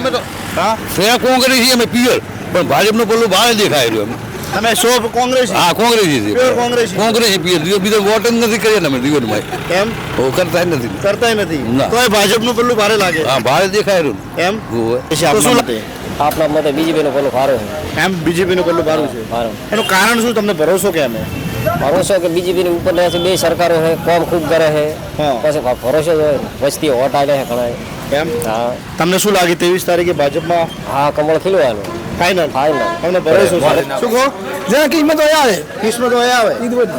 અમે તો હા? છે કોંગ્રેસી અમે પ્યોર પણ ભાજપનું પેલું બહાર દેખાય રહ્યું તમે સો કોંગ્રેસ? હા કોંગ્રેસી છે. કોંગ્રેસ કોંગ્રેસ. કોંગ્રેસી પિયર બીજો બીજો વોટ જ નથી કર્યા ને અમે જીવનમાં એમ ઓ કરતા નથી. કરતા નથી. તો ભાજપનું પેલું ભારે લાગે. હા ભારે દેખાય રહ્યું. એમ? શું લાગે આપણા મતે. બીજેપીનો પેલો ફારો છે. એમ? બીજેપીનું પેલું ભારું છે? ફારો એનું કારણ શું? તમને ભરોસો કેમ હે ભરોસો કે બીજેપીની ઉપર બે સરકારો છે કોમ ખૂબ કરે છે. હા. પછી ભરોસો જ વસ્તી વોટ આવે છે ઘણા એમ? હા તમને શું લાગે ત્રેવીસ તારીખે ભાજપમાં હા કમળ ખીલવાનું. ફાઇનલ ફાઇનલ તમને ભરોસો શું શું કહો? જ્યાં કિંમત હોય આવે. કિસ્મત હોય આવે.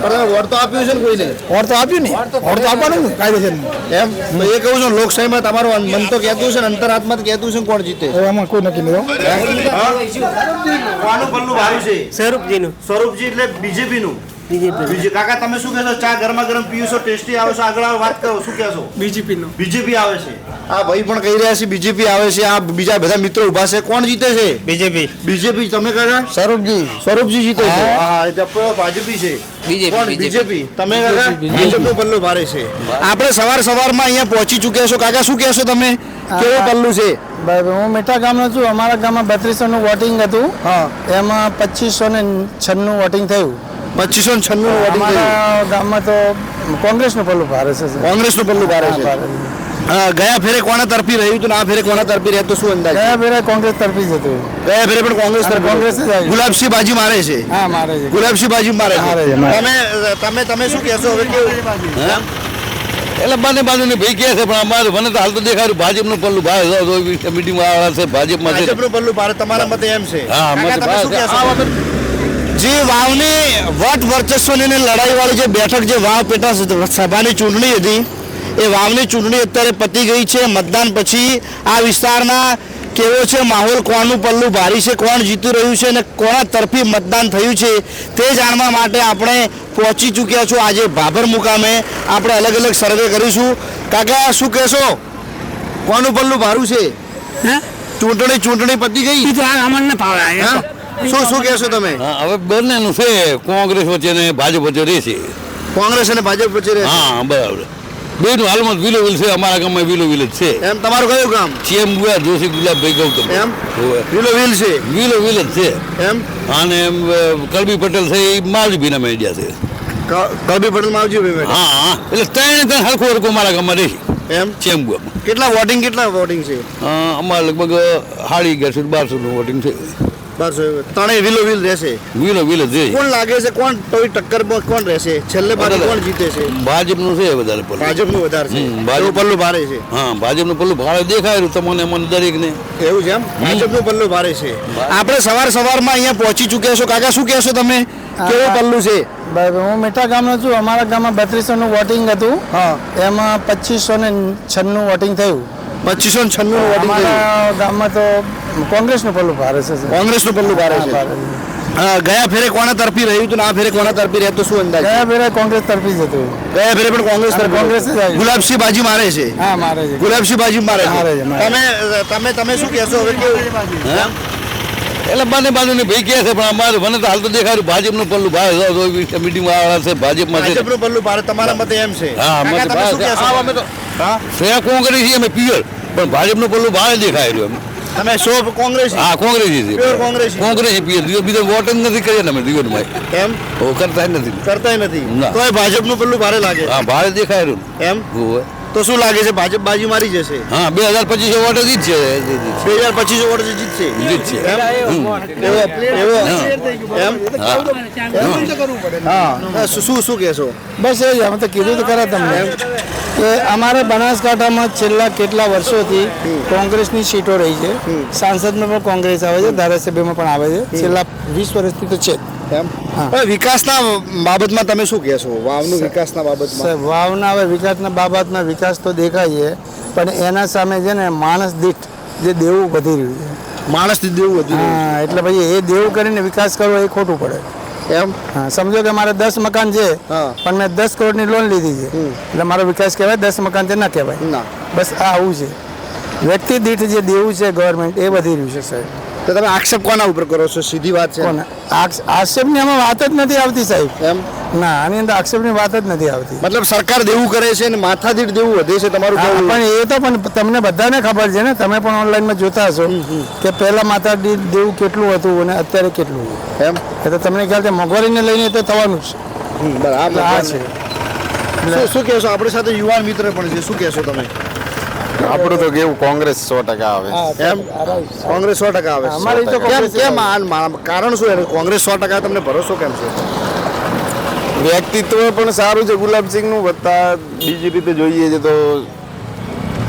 પણ વોટ તો આપ્યું છે ને કોઈને? વોટ તો આપ્યું ને? વોટ તો આપવાનું ને કાયદેસર એમ. તો એ કહું છું લોકશાહીમાં તમારું મન તો કહેતું છે ને અંતરાત્મા તો કહેતું છે ને કોણ જીતે. એમાં કોઈ નક્કી નહીં હો. કોનું પલ્લું ભાર્યું છે. સ્વરૂપજીનું. સ્વરૂપજી એટલે બીજેપીનું. બીજે કાકા તમે શું કહેશો? ચા ગરમા ગરમ પીઓ છો ટેસ્ટી આવે છે? આગળ વાત કરો. શું કહેશો? બીજેપીનું બીજેપી આવે છે. આ ભાઈ પણ કહી રહ્યા છે બીજેપી આવે છે. આ બીજા બધા મિત્રો ઊભા છે. કોણ જીતે છે? બીજેપી. બીજેપી તમે કાકા સ્વરૂપજી. સ્વરૂપજી જીતે છે. હા ભાજપી છે. બીજેપી તમે ભાજપનું પલ્લું ભારે છે. આપણે સવાર સવારમાં અહીંયા પહોંચી ચૂક્યા છો. કાકા શું કહેશો તમે? કેવું પલ્લું છે? હું મીઠા ગામનો છું. અમારા ગામમાં બત્રીસો નું વોટિંગ હતું. હા. એમાં પચીસો ને છન્નું વોટિંગ થયું. પચીસો ને છન્નું અમારા ગામમાં તો કોંગ્રેસનું પલ્લું ભારે છે કોંગ્રેસનું પલ્લું ભારે હા, છે. ગયા ફેરે કોના તરફી રહ્યું હતું આ ફેરે કોના તરફી રહેતો શું અંદાજ? ગયા ફેરે કોંગ્રેસ તરફી જ હતું. ગયા ફેરે પણ કોંગ્રેસ તરફ કોંગ્રેસ ગુલાબસિંહ બાજી મારે છે. હા મારે છે. ગુલાબસિંહ બાજી મારે મારે છે તમે તમે તમે શું કહેશો હવે કેવું હા? એટલે બંને બાજુની ભાઈ કહે છે પણ અમારે મને તો હાલ તો દેખાયું ભાજપનું પલ્લું બહાર મીટિંગમાં આવે છે ભાજપમાં ભાજપનું પલ્લું ભારત તમારા મતે એમ છે. હા, મતે કાકા, તમે શું ભારત- કહેશો? આ વખત જે વાવની વટ વર્ચસ્વની લડાઈવાળી જે બેઠક જે વાવ પેટા સભાની ચૂંટણી હતી એ વાવની ચૂંટણી અત્યારે પતી ગઈ છે. મતદાન પછી આ વિસ્તારના કેવો છે માહોલ કોણનું પલ્લું ભારી છે કોણ જીતી રહ્યું છે અને કોના તરફી મતદાન થયું છે તે જાણવા માટે આપણે પહોંચી ચૂક્યા છું. આજે ભાભર મુકામે આપણે અલગ અલગ સર્વે કરીશું. કાકા શું કહેશો? કોનું પલ્લું ભારું છે? ચૂંટણી ચૂંટણી પતી ગઈ? અમને ફાવે હા? શું શું કહેશો તમે? હા, હવે બંનેનું છે કોંગ્રેસ વચ્ચે ને ભાજપ વચ્ચે રહેશે. કોંગ્રેસ અને ભાજપ વચ્ચે રહે છે. હા બરાબર. બેનું હાલમાં વિલો વિલ છે અમારા ગામમાં વિલો વિલ જ છે. એમ તમારું કયું ગામ? સીએમ ગુયા જોશી ગુલાબભાઈ ગૌતમ. એમ? હોવે. વિલો વિલ છે? વિલો વિલ જ છે. એમ? અને એમ, અ, કલબી પટેલ છે એ માલજીબીના મેડિયા છે. ક- કલબી પટેલમાં આવજો ભાઈ હા હા. એટલે ત્રણે ત્રણ હરખું હરખું મારા ગામમાં રહેશે. એમ? સીએમ ગુવામાં કેટલા વોટિંગ કેટલા વોટિંગ છે? અમારે લગભગ સાડી અગિયારસો બારસોનું વોટિંગ છે. બસો ત્રણેય વિલો વિલ રહેશે. વિલો વિલ જ કોણ લાગે છે કોણ તોય ટક્કર કોણ રહેશે? છેલ્લે બાદ કોણ જીતે છે? ભાજપનું છે વધારે પલ્લું. ભાજપનું વધારે છે. ભાજપ. પલ્લું ભારે છે. હા ભાજપનું પલ્લું ભારે દેખાય તમને મને દરેકને. એવું છે એમ? ભાજપનું પલ્લું ભારે છે. આપણે સવાર સવારમાં અહીંયા પહોંચી ચૂક્યા છો. કાકા શું કહેશો તમે? કેવું પલ્લું છે? હું મીઠા ગામનો છું. અમારા ગામમાં બત્રીસો નું વોટિંગ હતું. હા. એમાં પચીસો ને છન્નું વોટિંગ થયું. પચીસો ને છન્નું અમારા ગામમાં તો કોંગ્રેસનું પલ્લું ભારે છે. કોંગ્રેસનું પલ્લું ભારે છે. ગયા ફેરે કોના તરફી રહ્યું હતું આ ફેરે કોના તરફી રહેતો શું અંદાજ? ગયા ફેરે કોંગ્રેસ તરફી જ હતું. ગયા ફેરે પણ કોંગ્રેસ તરફ. કોંગ્રેસ ગુલાબસિંહ બાજી મારે છે. હા મારે છે. ગુલાબસિંહ બાજી મારે છે. તમે તમે તમે શું કહેશો હવે કેવું એટલે બંને બાજુની ભાઈ કહે છે પણ અમારે મને તો હાલ તો દેખાયું ભાજપનું પલ્લું બહાર કમિટીમાં આવે છે ભાજપમાં ભાજપનું પલ્લું ભારત તમારા મતે એમ છે. હા, મતે અમે તો- હા? કોંગ્રેસી અમે પિયર પણ ભાજપનું પલ્લું બહાર દેખાય રહ્યું એમ. તમે સો કોંગ્રેસ? હા કોંગ્રેસી છે. પ્યોર કોંગ્રેસ. કોંગ્રેસ પિયર બીજો વોટ જ નથી કર્યા અમે જીવનમાં એમ ઓ કરતા નથી. કરતા નથી. તો ભાજપનું પેલું ભારે લાગે. હા ભારે દેખાય રહ્યું એમ? હોવે. તો શું લાગે છે ભાજપ બાજી મારી જશે? હા બે હજાર પચીસ વોટ જ છે બે હજાર પચીસ વોટ જીતશે. જીતશે. હા. શું શું શું કહેશો? બસ એ જ અમે તો કીધું તો ખરા તમને. કે અમારે બનાસકાંઠામાં છેલ્લા કેટલા વર્ષોથી કોંગ્રેસની સીટો રહી છે. સાંસદમાં પણ કોંગ્રેસ આવે છે ધારાસભ્યમાં પણ આવે છે. છેલ્લા વીસ વર્ષથી તો છે જ. એમ? હવે વિકાસના બાબતમાં તમે શું કહેશો? વાવનું વિકાસના બાબતમાં? વાવના હવે વિકાસના બાબતમાં વિકાસ તો દેખાય છે પણ એના સામે છે ને માણસ દીઠ જે દેવું વધી રહ્યું છે. માણસ દેવું હતું હા એટલે પછી એ દેવું કરીને વિકાસ કરવો એ ખોટું પડે. એમ? હા સમજો કે મારે દસ મકાન છે. પણ મેં દસ કરોડની લોન લીધી છે. એટલે મારો વિકાસ કહેવાય દસ મકાન છે ના કહેવાય. ના. બસ આ આવું છે. વ્યક્તિ દીઠ જે દેવું છે ગવર્મેન્ટ એ વધી રહ્યું છે સાહેબ. તો તમે આક્ષેપ કોના ઉપર કરો છો? સીધી વાત છે આક્ષેપની આમાં વાત જ નથી આવતી સાહેબ. એમ? ના આની અંદર આક્ષેપની વાત જ નથી આવતી. મતલબ સરકાર દેવું કરે છે અને માથાદીઠ દેવું વધે છે તમારું પણ એ તો પણ તમને બધાને ખબર છે ને તમે પણ ઓનલાઈનમાં જોતા હશો કે પહેલાં માથાદીઠ દેવું કેટલું હતું અને અત્યારે કેટલું એમ? એ તો તમને ખ્યાલ છે મોંઘવારીને લઈને તો થવાનું જ બરાબર. આ છે. શું શું કહેશો? આપણી સાથે યુવાન મિત્ર પણ છે શું કહેશો તમે? આપણું તો કેવું કોંગ્રેસ સો ટકા આવે એમ? કોંગ્રેસ સો ટકા આવે અમારે તો કેમ કેમ આ કારણ શું એનું કોંગ્રેસ સો ટકા તમને ભરોસો કેમ છે? વ્યક્તિત્વ પણ સારું છે. ગુલાબસિંહનું વત્તા બીજી રીતે જોઈએ છે તો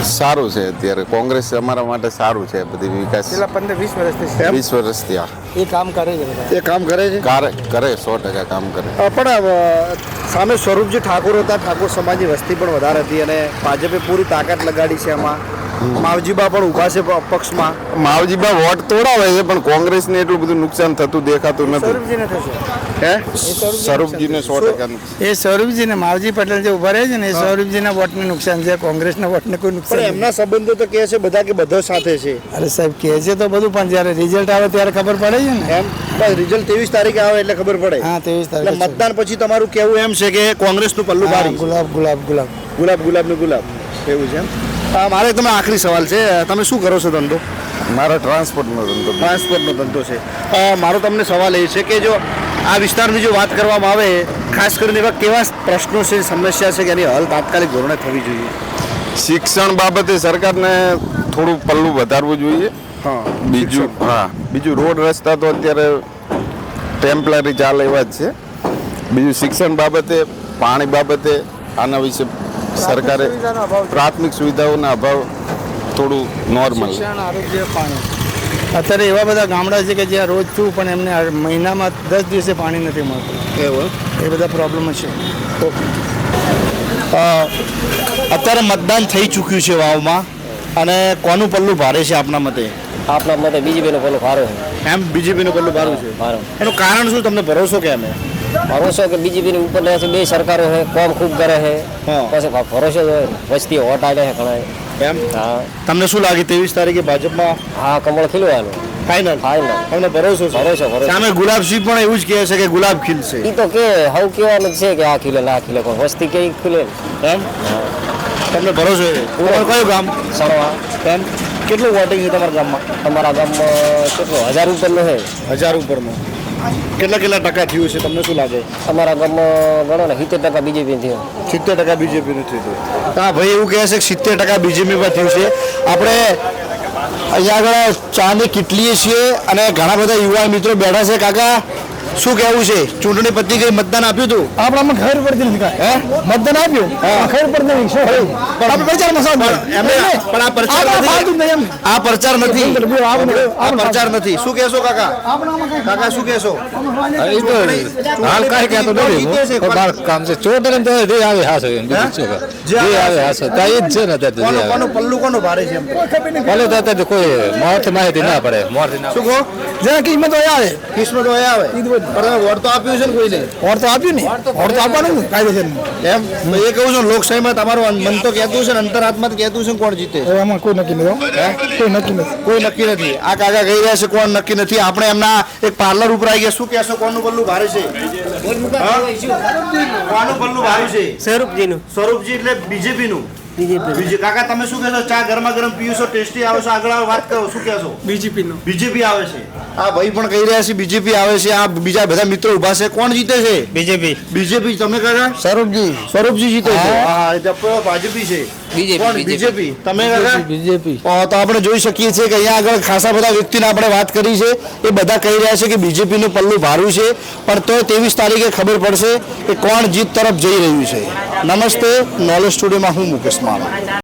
સારું છે અત્યારે. કોંગ્રેસ અમારા માટે સારું છે બધી વિકાસ. છેલ્લા પંદર વીસ વર્ષથી વીસ વર્ષથી આ એ કામ કરે છે એ કામ કરે છે? કાર- કરે સો ટકા કામ કરે. પણ સામે સ્વરૂપજી ઠાકોર હતા. ઠાકોર સમાજની વસ્તી પણ વધારે હતી અને ભાજપે પૂરી તાકાત લગાડી છે એમાં માવજીબા પણ ઊભા છે પક્ષમાં. માવજીબા વોટ તોડાવે છે પણ કોંગ્રેસને એટલું બધું નુકસાન થતું દેખાતું નથી. હે? સ્વરૂપજીને સો ટકા એ સ્વરૂપજીને માવજી પટેલ જે ઊભા રહે છે ને એ સ્વરૂપજીના વોટને નુકસાન છે કોંગ્રેસના વોટને કોઈ નુકસાન એમના સંબંધો તો કહે છે બધા કે બધા સાથે છે. અરે સાહેબ કહે છે તો બધું પણ જ્યારે રિઝલ્ટ આવે ત્યારે ખબર પડે છે ને. એમ? બસ રિઝલ્ટ ત્રેવીસ તારીખે આવે એટલે ખબર પડે. હા ત્રેવીસ તારીખ મતદાન પછી તમારું કેવું એમ છે કે કોંગ્રેસનું પલ્લું હા, ભારી ગુલાબ ગુલાબ ગુલાબ ગુલાબ. ગુલાબ ને ગુલાબ. એવું છે એમ? મારે તમે આખરી સવાલ છે. તમે શું કરો છો ધંધો? મારો ટ્રાન્સપોર્ટનો ધંધો. ટ્રાન્સપોર્ટનો ધંધો છે. મારો તમને સવાલ એ છે કે જો આ વિસ્તારની જો વાત કરવામાં આવે ખાસ કરીને એવા કેવા પ્રશ્નો છે સમસ્યા છે કે એની હલ તાત્કાલિક ધોરણે થવી જોઈએ? શિક્ષણ બાબતે સરકારને થોડું પલ્લું વધારવું જોઈએ. હા બીજું હા બીજું રોડ રસ્તા તો અત્યારે ટેમ્પરરી ચાલે એવા જ છે. બીજું શિક્ષણ બાબતે પાણી બાબતે આના વિશે સરકારે પ્રાથમિક સુવિધાઓના અભાવ થોડું નોર્મલ આરોગ્ય પાણી. અત્યારે એવા બધા ગામડા છે કે જ્યાં રોજ છું પણ એમને મહિનામાં દસ દિવસે પાણી નથી મળતું. એવું? એ બધા પ્રોબ્લેમ છે. અત્યારે મતદાન થઈ ચૂક્યું છે વાવમાં. અને કોનું પલ્લું ભારે છે આપના મતે? આપણા મતે બીજેપીનું પલ્લું ભારે છે. એમ? બીજેપીનું પલ્લું ભારું છે? એનું કારણ શું? તમને ભરોસો કેમ હે ભરોસો કે બીજેપીની ઉપર રહે છે બે સરકારો છે કોમ ખૂબ કરે છે. હા. પછી ભરોસો વસ્તી હોટ આવે છે ઘણા એમ? હા. તમને શું લાગે ત્રેવીસ તારીખે ભાજપમાં? હા કમળ ખીલવાનું. ફાઇનલ ફાઇનલ તમને ભરોસો ભરોસો, ભરોસો. સામે ગુલાબસિંહ પણ એવું જ કહે છે કે ગુલાબ ખીલશે. એ તો કે હવ કેવાનું જ છે કે આ ખીલે ને આ ખીલે પણ વસ્તી કે ખીલે ને. એમ? તમને ભરોસો કયું ગામ? સણવા. એમ? કેટલું વોટિંગ છે તમારા ગામમાં? તમારા ગામમાં કેટલો હજાર ઉપરનો છે. હજાર ઉપરનું. કેટલા કેટલા ટકા થયું છે તમને શું લાગે? અમારા ગામમાં ગણો ને સિત્તેર ટકા બીજેપી થયો. સિત્તેર ટકા બીજેપીનું થયું હા ભાઈ એવું કહે છે કે સિત્તેર ટકા બીજેપીમાં થયું છે. આપણે અહીંયા આગળ ચાની કેટલીએ છીએ અને ઘણા બધા યુવા મિત્રો બેઠા છે. કાકા શું કહેવું છે? ચૂંટણી પતી ગઈ મતદાન આપ્યું હતું. આપણામાં ખબર પડતી નથી કાંઈ. હે? મતદાન આપ્યું? ખબર પડતી નથી શું થયું? આપણે પ્રચારમાં. એમને પણ આ પ્રચાર નથી. આ પ્રચાર નથી. આ પ્રચાર નથી. શું કહેશો કાકા? કાકા શું કહેશો? હાલ કાંઈ કહેતો નથી. છે, હું. મારું કામ છે. ચોટલે તો જે આવે હાસે બીજું શું કરે? જે આવે હાસે તો એ જ છે ને અત્યારે તો કોનું આવે. કોનું પલ્લું કોનું ભારે છે એમ? ભલે તો અત્યારે કોઈ મોરથી માહિતી ના પડે. મોરથી ના શું કહો? જેના કિંમત હોય આવે. કિસ્મત હોય આવે. પણ વોટ તો આપ્યું છે ને કોઈને? વોટ તો આપ્યું ને? વોટ તો આપવાનું ને? કાયદેસર એમ એ કહું છું લોકશાહીમાં તમારું મન તો કહેતું છે ને અંતરાત્મા તો કહેતું છે કોણ જીતે. એમાં કોઈ નક્કી નથી હો. કોઈ નક્કી નથી. કોઈ નક્કી નથી. આ કાકા કહી રહ્યા છે કોણ નક્કી નથી. આપણે એમના એક પાર્લર ઉપર આવી ગયા શું કહેશો? કોણનું પલ્લું ભારે છે? કોનું પલ્લું ભારે છે? સ્વરૂપજીનું. સ્વરૂપજી એટલે બીજેપી બીજે કાકા તમે શું કહેશો? ચા ગરમા ગરમ પીવો છો ટેસ્ટી આવે છે? આગળ વાત કરો શું કહેશો? બીજેપી નો બીજેપી આવે છે. આ ભાઈ પણ કહી રહ્યા છે બીજેપી આવે છે આ બીજા બધા મિત્રો ઊભા છે. કોણ જીતે છે? બીજેપી. બીજેપી તમે કાકા સ્વરૂપજી સ્વરૂપજી જીતે છે. હા ભાજપી છે. બીજેપી તમે બીજેપી તો આપણે જોઈ શકીએ છીએ કે અહીંયા આગળ ખાસા બધા વ્યક્તિને આપણે વાત કરી છે. એ બધા કહી રહ્યા છે કે બીજેપીનું પલ્લું ભારું છે. પણ તો ત્રેવીસ તારીખે ખબર પડશે કે કોણ જીત તરફ જઈ રહ્યું છે. નમસ્તે નોલેજ સ્ટુડિયોમાં હું મુકેશ માળા.